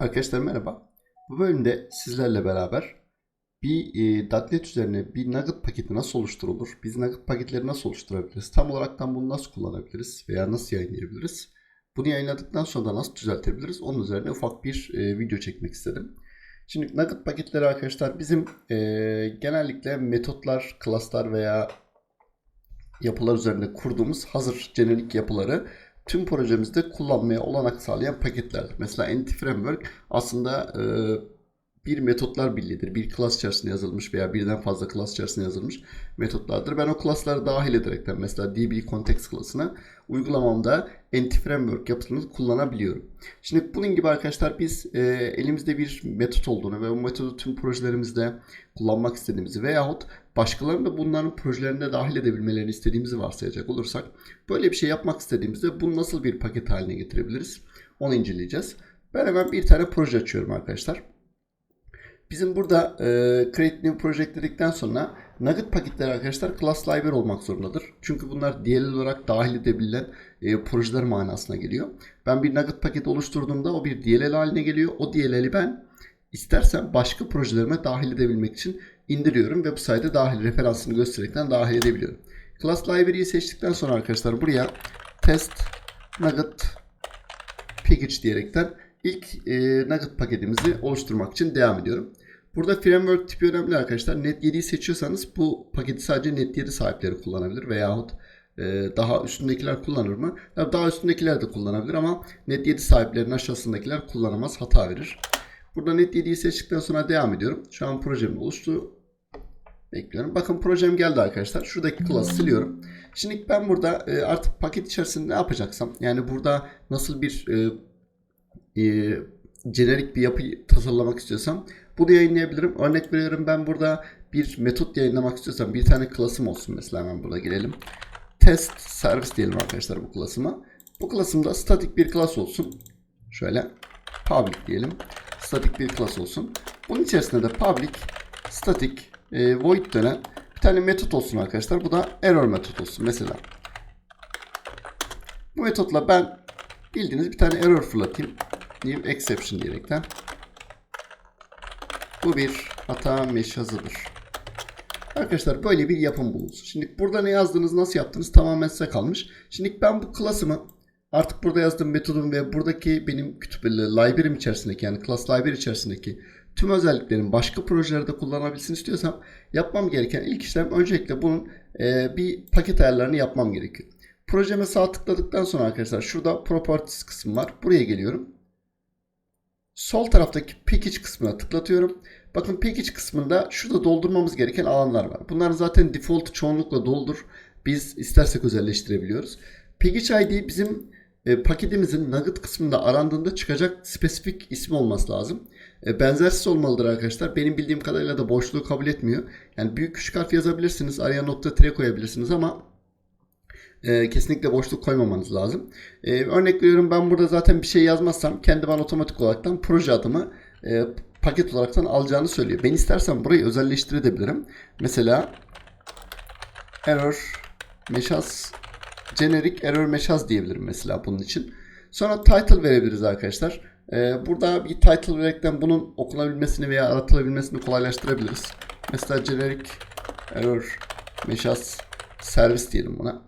Arkadaşlar merhaba. Bu bölümde sizlerle beraber bir e, Dotnet üzerine bir nugget paketi nasıl oluşturulur? Biz nugget paketleri nasıl oluşturabiliriz? Tam olarak bunu nasıl kullanabiliriz? Veya nasıl yayınlayabiliriz? Bunu yayınladıktan sonra da nasıl düzeltebiliriz? Onun üzerine ufak bir e, video çekmek istedim. Şimdi nugget paketleri arkadaşlar bizim e, genellikle metotlar, klaslar veya yapılar üzerinde kurduğumuz hazır jenerik yapıları tüm projemizde kullanmaya olanak sağlayan paketler. Mesela Entity Framework aslında e, bir metotlar birliğidir. Bir class içerisinde yazılmış veya birden fazla class içerisinde yazılmış metotlardır. Ben o class'ları dahil ederekten mesela DB Context class'ına uygulamamda Entity Framework yapısını kullanabiliyorum. Şimdi bunun gibi arkadaşlar biz e, elimizde bir metot olduğunu ve bu metodu tüm projelerimizde kullanmak istediğimizi veyahut başkalarını da bunların projelerine dahil edebilmelerini istediğimizi varsayacak olursak böyle bir şey yapmak istediğimizde bunu nasıl bir paket haline getirebiliriz? Onu inceleyeceğiz. Ben hemen bir tane proje açıyorum arkadaşlar. Bizim burada e, Create New Project dedikten sonra Nugget paketleri arkadaşlar class library olmak zorundadır. Çünkü bunlar DLL olarak dahil edebilen e, projeler manasına geliyor. Ben bir Nugget paketi oluşturduğumda o bir DLL haline geliyor. O DLL'i ben istersen başka projelerime dahil edebilmek için indiriyorum ve bu sayede dahil referansını göstererekten dahil edebiliyorum. Class library'yi seçtikten sonra arkadaşlar buraya test nugget package diyerekten ilk e, nugget paketimizi oluşturmak için devam ediyorum. Burada framework tipi önemli arkadaşlar. Net 7'yi seçiyorsanız bu paketi sadece Net 7 sahipleri kullanabilir veyahut e, daha üstündekiler kullanır mı? Daha üstündekiler de kullanabilir ama Net 7 sahiplerinin aşağısındakiler kullanamaz, hata verir. Burada Net 7'yi seçtikten sonra devam ediyorum. Şu an projem oluştu. Bekliyorum. Bakın projem geldi arkadaşlar. Şuradaki class'ı siliyorum. Şimdi ben burada e, artık paket içerisinde ne yapacaksam yani burada nasıl bir e, e, jenerik bir yapı tasarlamak istiyorsam bunu yayınlayabilirim. Örnek veriyorum ben burada bir metot yayınlamak istiyorsam bir tane klasım olsun mesela hemen burada girelim. Test servis diyelim arkadaşlar bu klasıma. Bu klasımda statik bir klas olsun. Şöyle public diyelim. Statik bir klas olsun. Bunun içerisinde de public static e, void dönen bir tane metot olsun arkadaşlar. Bu da error metot olsun mesela. Bu metotla ben bildiğiniz bir tane error fırlatayım. New exception diyerekten. Bu bir hata mesh hazırdır. Arkadaşlar böyle bir yapım bulunsun. Şimdi burada ne yazdınız, nasıl yaptınız tamamen size kalmış. Şimdi ben bu klasımı artık burada yazdığım metodum ve buradaki benim kütüphane library'm içerisindeki yani class library içerisindeki tüm özelliklerin başka projelerde kullanabilsin istiyorsam yapmam gereken ilk işlem öncelikle bunun e, bir paket ayarlarını yapmam gerekiyor. Projeme sağ tıkladıktan sonra arkadaşlar şurada properties kısmı var. Buraya geliyorum. Sol taraftaki package kısmına tıklatıyorum. Bakın package kısmında şurada doldurmamız gereken alanlar var. Bunlar zaten default çoğunlukla doldur. Biz istersek özelleştirebiliyoruz. Package ID bizim e, paketimizin nugget kısmında arandığında çıkacak spesifik ismi olması lazım. E, benzersiz olmalıdır arkadaşlar. Benim bildiğim kadarıyla da boşluğu kabul etmiyor. Yani büyük küçük harf yazabilirsiniz. Araya nokta tire koyabilirsiniz ama e, kesinlikle boşluk koymamanız lazım. E, örnek veriyorum ben burada zaten bir şey yazmazsam kendi bana otomatik olaraktan proje adımı e, paket olaraktan alacağını söylüyor. Ben istersen burayı özelleştirebilirim. Mesela error meşaz generic error meşaz diyebilirim mesela bunun için. Sonra title verebiliriz arkadaşlar. Ee, burada bir title vererekten bunun okunabilmesini veya aratılabilmesini kolaylaştırabiliriz. Mesela generic error meşaz servis diyelim buna.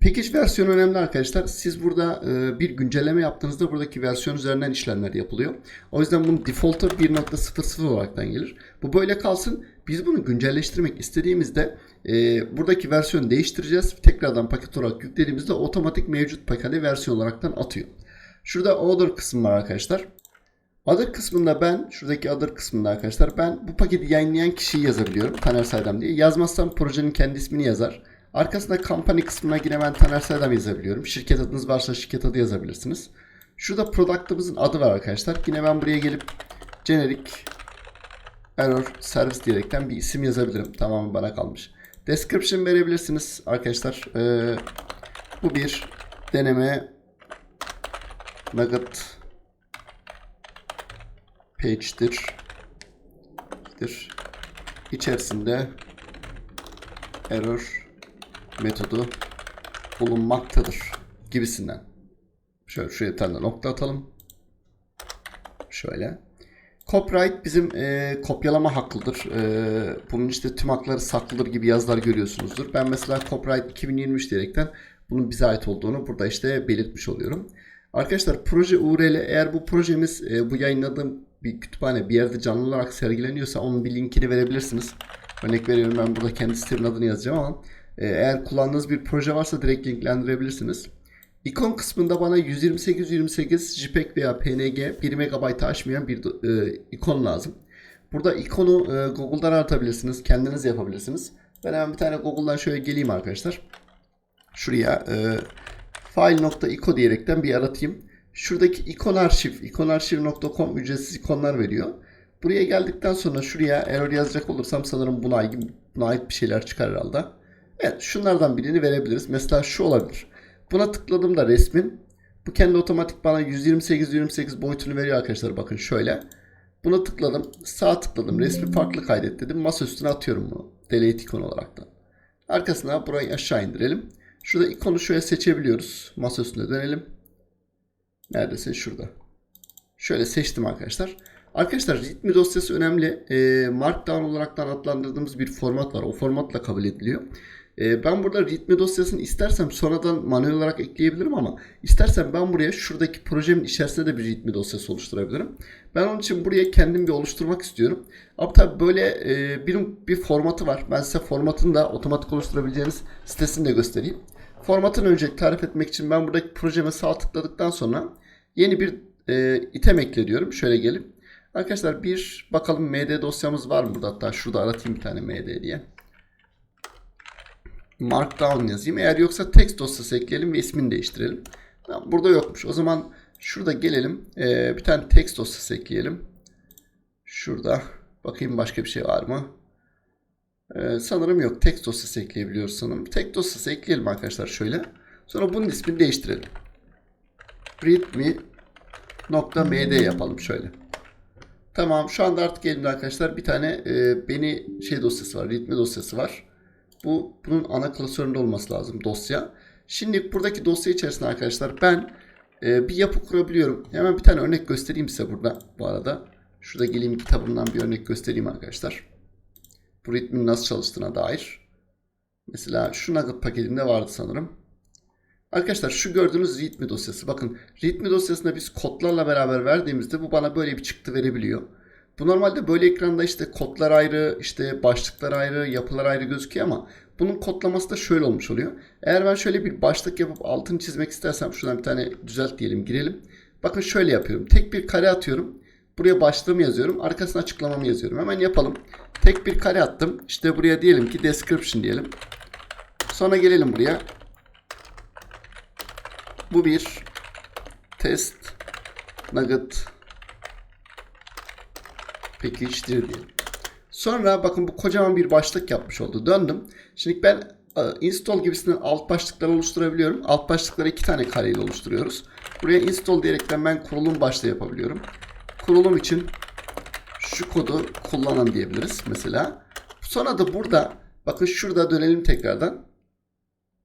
Package versiyonu önemli arkadaşlar. Siz burada e, bir güncelleme yaptığınızda buradaki versiyon üzerinden işlemler yapılıyor. O yüzden bunun default'ı 1.00 olaraktan gelir. Bu böyle kalsın. Biz bunu güncelleştirmek istediğimizde e, buradaki versiyonu değiştireceğiz. Tekrardan paket olarak yüklediğimizde otomatik mevcut paketi versiyon olaraktan atıyor. Şurada order kısmı var arkadaşlar. Other kısmında ben, şuradaki other kısmında arkadaşlar ben bu paketi yayınlayan kişiyi yazabiliyorum. Taner Saydam diye. Yazmazsam projenin kendi ismini yazar. Arkasında company kısmına yine ben Taner Saydam yazabiliyorum. Şirket adınız varsa şirket adı yazabilirsiniz. Şurada product'ımızın adı var arkadaşlar. Yine ben buraya gelip generic error service diyerekten bir isim yazabilirim. Tamamen bana kalmış. Description verebilirsiniz arkadaşlar. Ee, bu bir deneme nugget page'dir. dir. İçerisinde error metodu bulunmaktadır gibisinden. Şöyle şuraya tane nokta atalım. Şöyle. Copyright bizim e, kopyalama hakkıdır. E, bunun işte tüm hakları saklıdır gibi yazılar görüyorsunuzdur. Ben mesela copyright 2023 diyerekten bunun bize ait olduğunu burada işte belirtmiş oluyorum. Arkadaşlar proje URL eğer bu projemiz e, bu yayınladığım bir kütüphane bir yerde canlı olarak sergileniyorsa onun bir linkini verebilirsiniz. Örnek veriyorum ben burada kendi sitemin adını yazacağım ama eğer kullandığınız bir proje varsa direkt linklendirebilirsiniz. İkon kısmında bana 128-128 JPEG veya PNG 1 MB aşmayan bir e, ikon lazım. Burada ikonu e, Google'dan aratabilirsiniz. Kendiniz yapabilirsiniz. Ben hemen bir tane Google'dan şöyle geleyim arkadaşlar. Şuraya e, file.ico diyerekten bir aratayım. Şuradaki ikon arşiv, ikonarşiv.com ücretsiz ikonlar veriyor. Buraya geldikten sonra şuraya error yazacak olursam sanırım buna buna ait bir şeyler çıkar herhalde. Evet şunlardan birini verebiliriz. Mesela şu olabilir. Buna tıkladığımda resmin bu kendi otomatik bana 128-128 boyutunu veriyor arkadaşlar. Bakın şöyle. Buna tıkladım. Sağ tıkladım. Resmi farklı kaydet dedim. Masa üstüne atıyorum bunu. Delete ikon olarak da. Arkasına burayı aşağı indirelim. Şurada ikonu şöyle seçebiliyoruz. Masa üstüne dönelim. Neredesin? Şurada. Şöyle seçtim arkadaşlar. Arkadaşlar readme dosyası önemli. E, Markdown olaraktan adlandırdığımız bir format var. O formatla kabul ediliyor. E, ben burada readme dosyasını istersem sonradan manuel olarak ekleyebilirim ama istersem ben buraya şuradaki projemin içerisinde de bir readme dosyası oluşturabilirim. Ben onun için buraya kendim bir oluşturmak istiyorum. Ama tabi böyle e, bir, bir formatı var. Ben size formatını da otomatik oluşturabileceğiniz sitesini de göstereyim. Formatını önce tarif etmek için ben buradaki projeme sağ tıkladıktan sonra yeni bir e, item ekle diyorum. Şöyle gelip Arkadaşlar bir bakalım MD dosyamız var mı burada? Hatta şurada aratayım bir tane MD diye. Markdown yazayım. Eğer yoksa text dosyası ekleyelim ve ismini değiştirelim. Burada yokmuş. O zaman şurada gelelim. Ee, bir tane text dosyası ekleyelim. Şurada. Bakayım başka bir şey var mı? Ee, sanırım yok. Text dosyası ekleyebiliyoruz sanırım. Text dosyası ekleyelim arkadaşlar şöyle. Sonra bunun ismini değiştirelim. readme.md yapalım şöyle. Tamam şu anda artık elimde arkadaşlar bir tane e, beni şey dosyası var. Readme dosyası var. Bu bunun ana klasöründe olması lazım dosya. Şimdi buradaki dosya içerisinde arkadaşlar ben e, bir yapı kurabiliyorum. Hemen bir tane örnek göstereyim size burada bu arada. Şurada geleyim kitabımdan bir örnek göstereyim arkadaşlar. Bu ritmin nasıl çalıştığına dair. Mesela şu nugget paketinde vardı sanırım. Arkadaşlar şu gördüğünüz readme dosyası. Bakın readme dosyasında biz kodlarla beraber verdiğimizde bu bana böyle bir çıktı verebiliyor. Bu normalde böyle ekranda işte kodlar ayrı, işte başlıklar ayrı, yapılar ayrı gözüküyor ama bunun kodlaması da şöyle olmuş oluyor. Eğer ben şöyle bir başlık yapıp altını çizmek istersem şuradan bir tane düzelt diyelim girelim. Bakın şöyle yapıyorum. Tek bir kare atıyorum. Buraya başlığımı yazıyorum. Arkasına açıklamamı yazıyorum. Hemen yapalım. Tek bir kare attım. İşte buraya diyelim ki description diyelim. Sonra gelelim buraya. Bu bir test nugget package'dir diyelim. Sonra bakın bu kocaman bir başlık yapmış oldu. Döndüm. Şimdi ben e, install gibisinden alt başlıklar oluşturabiliyorum. Alt başlıkları iki tane kareyle oluşturuyoruz. Buraya install diyerekten ben kurulum başlığı yapabiliyorum. Kurulum için şu kodu kullanın diyebiliriz mesela. Sonra da burada bakın şurada dönelim tekrardan.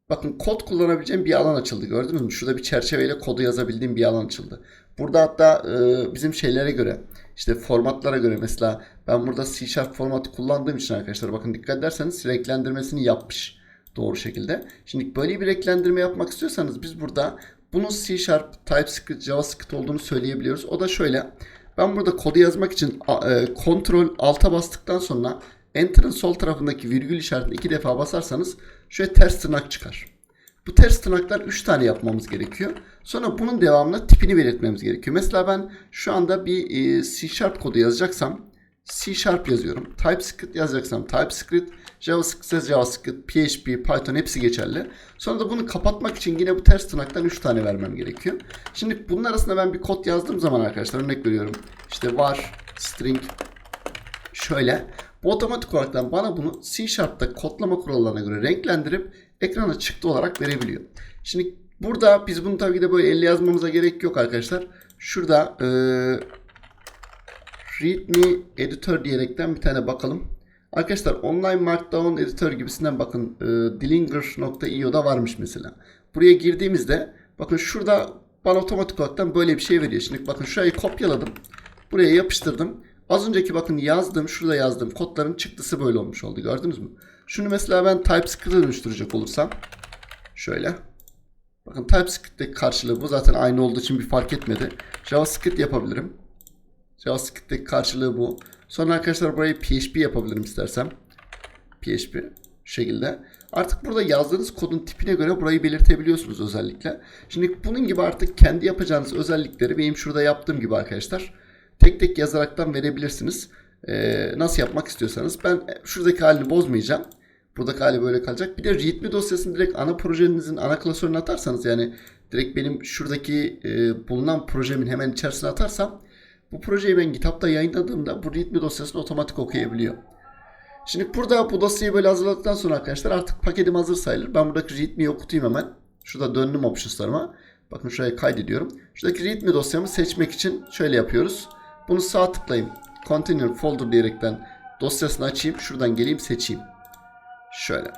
Bakın kod kullanabileceğim bir alan açıldı gördünüz mü? Şurada bir çerçeveyle kodu yazabildiğim bir alan açıldı. Burada hatta e, bizim şeylere göre işte formatlara göre mesela ben burada C Sharp formatı kullandığım için arkadaşlar bakın dikkat ederseniz renklendirmesini yapmış doğru şekilde. Şimdi böyle bir renklendirme yapmak istiyorsanız biz burada bunun C Sharp, TypeScript, JavaScript olduğunu söyleyebiliyoruz. O da şöyle. Ben burada kodu yazmak için e, Ctrl Alt'a bastıktan sonra Enter'ın sol tarafındaki virgül işaretini iki defa basarsanız şöyle ters tırnak çıkar. Bu ters tırnaklar 3 tane yapmamız gerekiyor. Sonra bunun devamında tipini belirtmemiz gerekiyor. Mesela ben şu anda bir e, C Sharp kodu yazacaksam C Sharp yazıyorum. TypeScript yazacaksam TypeScript, JavaScript JavaScript, PHP, Python hepsi geçerli. Sonra da bunu kapatmak için yine bu ters tırnaktan 3 tane vermem gerekiyor. Şimdi bunun arasında ben bir kod yazdığım zaman arkadaşlar örnek veriyorum. İşte var string şöyle. Bu otomatik olarak bana bunu C Sharp'ta kodlama kurallarına göre renklendirip ekrana çıktı olarak verebiliyor. Şimdi burada biz bunu tabii ki de böyle elle yazmamıza gerek yok arkadaşlar. Şurada e, readme editor diyerekten bir tane bakalım. Arkadaşlar online markdown editor gibisinden bakın e, dillinger.io'da varmış mesela. Buraya girdiğimizde bakın şurada bana otomatik olarak böyle bir şey veriyor. Şimdi bakın şurayı kopyaladım. Buraya yapıştırdım. Az önceki bakın yazdım, şurada yazdım. Kodların çıktısı böyle olmuş oldu. Gördünüz mü? Şunu mesela ben TypeScript'e dönüştürecek olursam. Şöyle. Bakın TypeScript'teki karşılığı bu. Zaten aynı olduğu için bir fark etmedi. JavaScript yapabilirim. JavaScript'teki karşılığı bu. Sonra arkadaşlar burayı PHP yapabilirim istersem. PHP şekilde. Artık burada yazdığınız kodun tipine göre burayı belirtebiliyorsunuz özellikle. Şimdi bunun gibi artık kendi yapacağınız özellikleri benim şurada yaptığım gibi arkadaşlar tek tek yazaraktan verebilirsiniz. Ee, nasıl yapmak istiyorsanız. Ben şuradaki halini bozmayacağım. Buradaki hali böyle kalacak. Bir de readme dosyasını direkt ana projenizin ana klasörüne atarsanız yani direkt benim şuradaki e, bulunan projemin hemen içerisine atarsam bu projeyi ben GitHub'da yayınladığımda bu readme dosyasını otomatik okuyabiliyor. Şimdi burada bu dosyayı böyle hazırladıktan sonra arkadaşlar artık paketim hazır sayılır. Ben buradaki readme'yi okutayım hemen. Şurada döndüm options'larıma. Bakın şuraya kaydediyorum. Şuradaki readme dosyamı seçmek için şöyle yapıyoruz. Bunu sağ tıklayayım. Continue folder diyerekten dosyasını açayım. Şuradan geleyim seçeyim. Şöyle.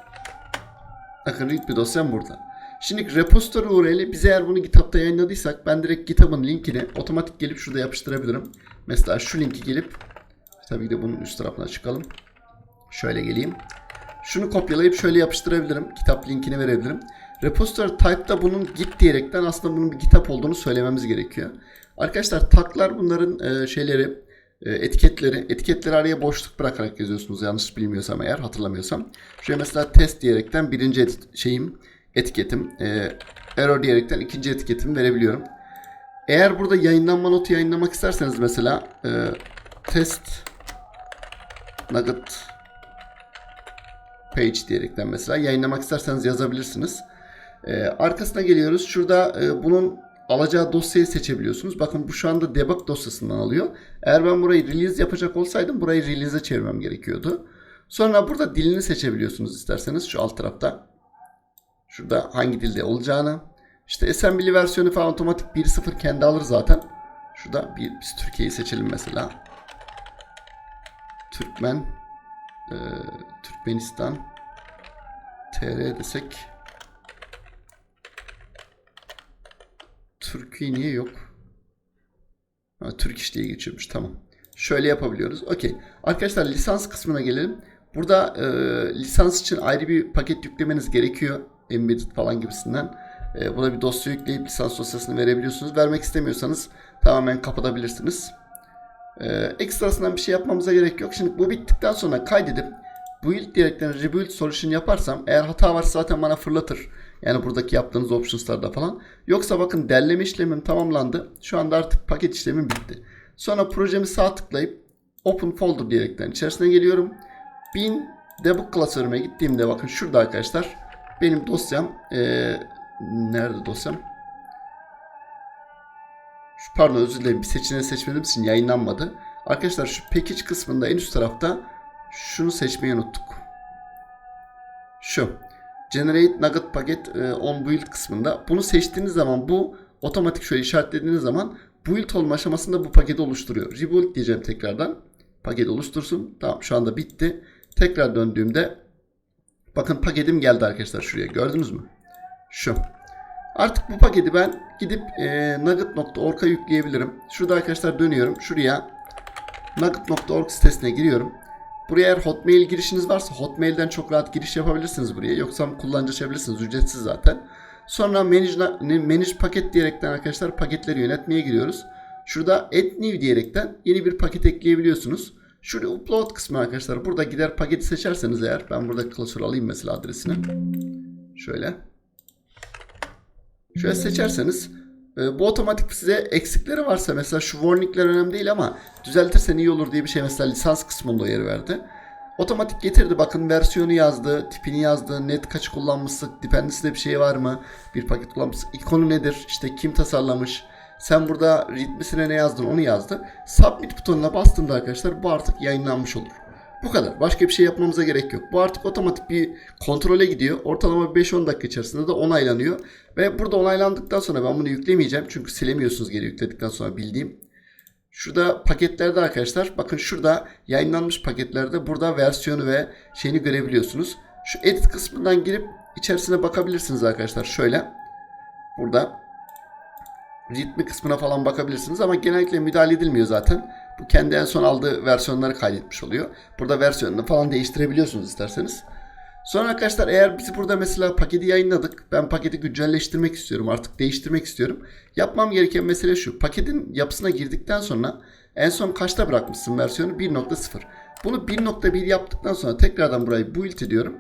Bakın readme dosyam burada. Şimdi repository URL'i biz eğer bunu GitHub'da yayınladıysak ben direkt GitHub'ın linkini otomatik gelip şurada yapıştırabilirim. Mesela şu linki gelip tabii ki de bunun üst tarafına çıkalım. Şöyle geleyim. Şunu kopyalayıp şöyle yapıştırabilirim. Kitap linkini verebilirim. Repository type'da bunun git diyerekten aslında bunun bir kitap olduğunu söylememiz gerekiyor. Arkadaşlar taklar bunların e, şeyleri e, etiketleri. Etiketleri araya boşluk bırakarak yazıyorsunuz yanlış bilmiyorsam eğer hatırlamıyorsam. Şöyle mesela test diyerekten birinci et- şeyim etiketim. E, error diyerekten ikinci etiketimi verebiliyorum. Eğer burada yayınlanma notu yayınlamak isterseniz mesela e, test nugget page diyerekten mesela yayınlamak isterseniz yazabilirsiniz. Ee, arkasına geliyoruz. Şurada e, bunun alacağı dosyayı seçebiliyorsunuz. Bakın bu şu anda debug dosyasından alıyor. Eğer ben burayı release yapacak olsaydım burayı release'e çevirmem gerekiyordu. Sonra burada dilini seçebiliyorsunuz isterseniz şu alt tarafta. Şurada hangi dilde olacağını. İşte assembly versiyonu falan otomatik 1.0 kendi alır zaten. Şurada bir, biz Türkiye'yi seçelim mesela. Türkmen e, Türkmenistan TR desek Türkiye niye yok? Ha, Türk iş diye geçiyormuş tamam. Şöyle yapabiliyoruz. Okey. Arkadaşlar lisans kısmına gelelim. Burada e, lisans için ayrı bir paket yüklemeniz gerekiyor. Embedded falan gibisinden. E, buna bir dosya yükleyip lisans dosyasını verebiliyorsunuz. Vermek istemiyorsanız tamamen kapatabilirsiniz. Ee, ekstrasından bir şey yapmamıza gerek yok. Şimdi bu bittikten sonra kaydedip build diyerekten rebuild solution yaparsam eğer hata varsa zaten bana fırlatır. Yani buradaki yaptığınız optionslarda falan. Yoksa bakın derleme işlemim tamamlandı. Şu anda artık paket işlemim bitti. Sonra projemi sağ tıklayıp open folder diyerekten içerisine geliyorum. Bin debug klasörüme gittiğimde bakın şurada arkadaşlar benim dosyam ee, nerede dosyam? Şu- Pardon özür dilerim bir seçeneği seçmediğim için yayınlanmadı. Arkadaşlar şu package kısmında en üst tarafta şunu seçmeyi unuttuk. Şu. Generate Nugget Packet e, on build kısmında. Bunu seçtiğiniz zaman bu otomatik şöyle işaretlediğiniz zaman build olma aşamasında bu paketi oluşturuyor. Rebuild diyeceğim tekrardan. Paket oluştursun. Tamam şu anda bitti. Tekrar döndüğümde bakın paketim geldi arkadaşlar şuraya. Gördünüz mü? Şu. Artık bu paketi ben gidip e, nugget.org'a yükleyebilirim. Şurada arkadaşlar dönüyorum. Şuraya nugget.org sitesine giriyorum. Buraya eğer Hotmail girişiniz varsa Hotmail'den çok rahat giriş yapabilirsiniz buraya. Yoksa kullanıcı açabilirsiniz. Ücretsiz zaten. Sonra manage, manage paket diyerekten arkadaşlar paketleri yönetmeye giriyoruz. Şurada add new diyerekten yeni bir paket ekleyebiliyorsunuz. Şurada upload kısmı arkadaşlar. Burada gider paketi seçerseniz eğer ben burada klasör alayım mesela adresini. Şöyle. Şöyle seçerseniz bu otomatik size eksikleri varsa mesela şu warningler önemli değil ama düzeltirsen iyi olur diye bir şey mesela lisans kısmında yer verdi. Otomatik getirdi bakın versiyonu yazdı, tipini yazdı, net kaç kullanmışsın, dependency'de bir şey var mı, bir paket kullanmışsın, ikonu nedir, işte kim tasarlamış, sen burada readme'sine ne yazdın onu yazdı. Submit butonuna bastığımda arkadaşlar bu artık yayınlanmış olur. Bu kadar. Başka bir şey yapmamıza gerek yok. Bu artık otomatik bir kontrole gidiyor. Ortalama 5-10 dakika içerisinde de onaylanıyor. Ve burada onaylandıktan sonra ben bunu yüklemeyeceğim. Çünkü silemiyorsunuz geri yükledikten sonra bildiğim. Şurada paketlerde arkadaşlar bakın şurada yayınlanmış paketlerde burada versiyonu ve şeyini görebiliyorsunuz. Şu edit kısmından girip içerisine bakabilirsiniz arkadaşlar. Şöyle burada ritmi kısmına falan bakabilirsiniz ama genellikle müdahale edilmiyor zaten. Bu kendi en son aldığı versiyonları kaydetmiş oluyor. Burada versiyonunu falan değiştirebiliyorsunuz isterseniz. Sonra arkadaşlar eğer biz burada mesela paketi yayınladık. Ben paketi güncelleştirmek istiyorum. Artık değiştirmek istiyorum. Yapmam gereken mesele şu. Paketin yapısına girdikten sonra en son kaçta bırakmışsın versiyonu? 1.0. Bunu 1.1 yaptıktan sonra tekrardan burayı build ediyorum.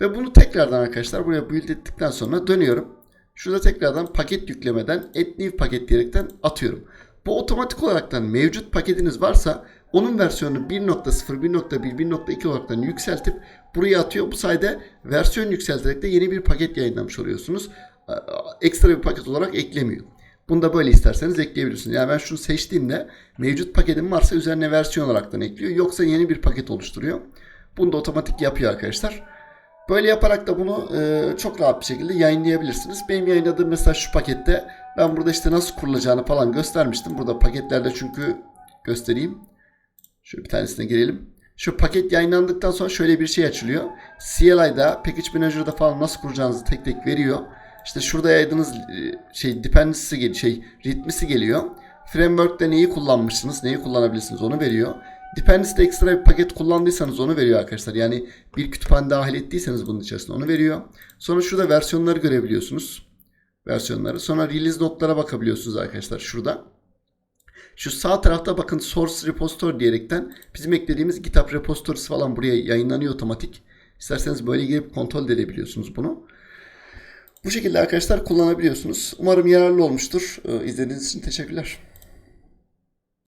Ve bunu tekrardan arkadaşlar buraya build ettikten sonra dönüyorum. Şurada tekrardan paket yüklemeden add new paket diyerekten atıyorum. Bu otomatik olaraktan mevcut paketiniz varsa onun versiyonunu 1.0, 1.1, 1.2 olaraktan yükseltip buraya atıyor. Bu sayede versiyon yükselterek de yeni bir paket yayınlamış oluyorsunuz. Ekstra bir paket olarak eklemiyor. Bunu da böyle isterseniz ekleyebilirsiniz. Yani ben şunu seçtiğimde mevcut paketim varsa üzerine versiyon olaraktan ekliyor. Yoksa yeni bir paket oluşturuyor. Bunu da otomatik yapıyor arkadaşlar. Böyle yaparak da bunu e, çok rahat bir şekilde yayınlayabilirsiniz. Benim yayınladığım mesela şu pakette ben burada işte nasıl kurulacağını falan göstermiştim. Burada paketlerde çünkü göstereyim. Şöyle bir tanesine girelim. Şu paket yayınlandıktan sonra şöyle bir şey açılıyor. CLI'da, Package Manager'da falan nasıl kuracağınızı tek tek veriyor. İşte şurada yaydığınız e, şey dependency'si geliyor, şey ritmisi geliyor. Framework'te neyi kullanmışsınız, neyi kullanabilirsiniz onu veriyor. Dependency'de ekstra bir paket kullandıysanız onu veriyor arkadaşlar. Yani bir kütüphane dahil ettiyseniz bunun içerisinde onu veriyor. Sonra şurada versiyonları görebiliyorsunuz. Versiyonları. Sonra release notlara bakabiliyorsunuz arkadaşlar şurada. Şu sağ tarafta bakın source repository diyerekten bizim eklediğimiz GitHub repository'si falan buraya yayınlanıyor otomatik. İsterseniz böyle girip kontrol edebiliyorsunuz bunu. Bu şekilde arkadaşlar kullanabiliyorsunuz. Umarım yararlı olmuştur. Ee, İzlediğiniz için teşekkürler.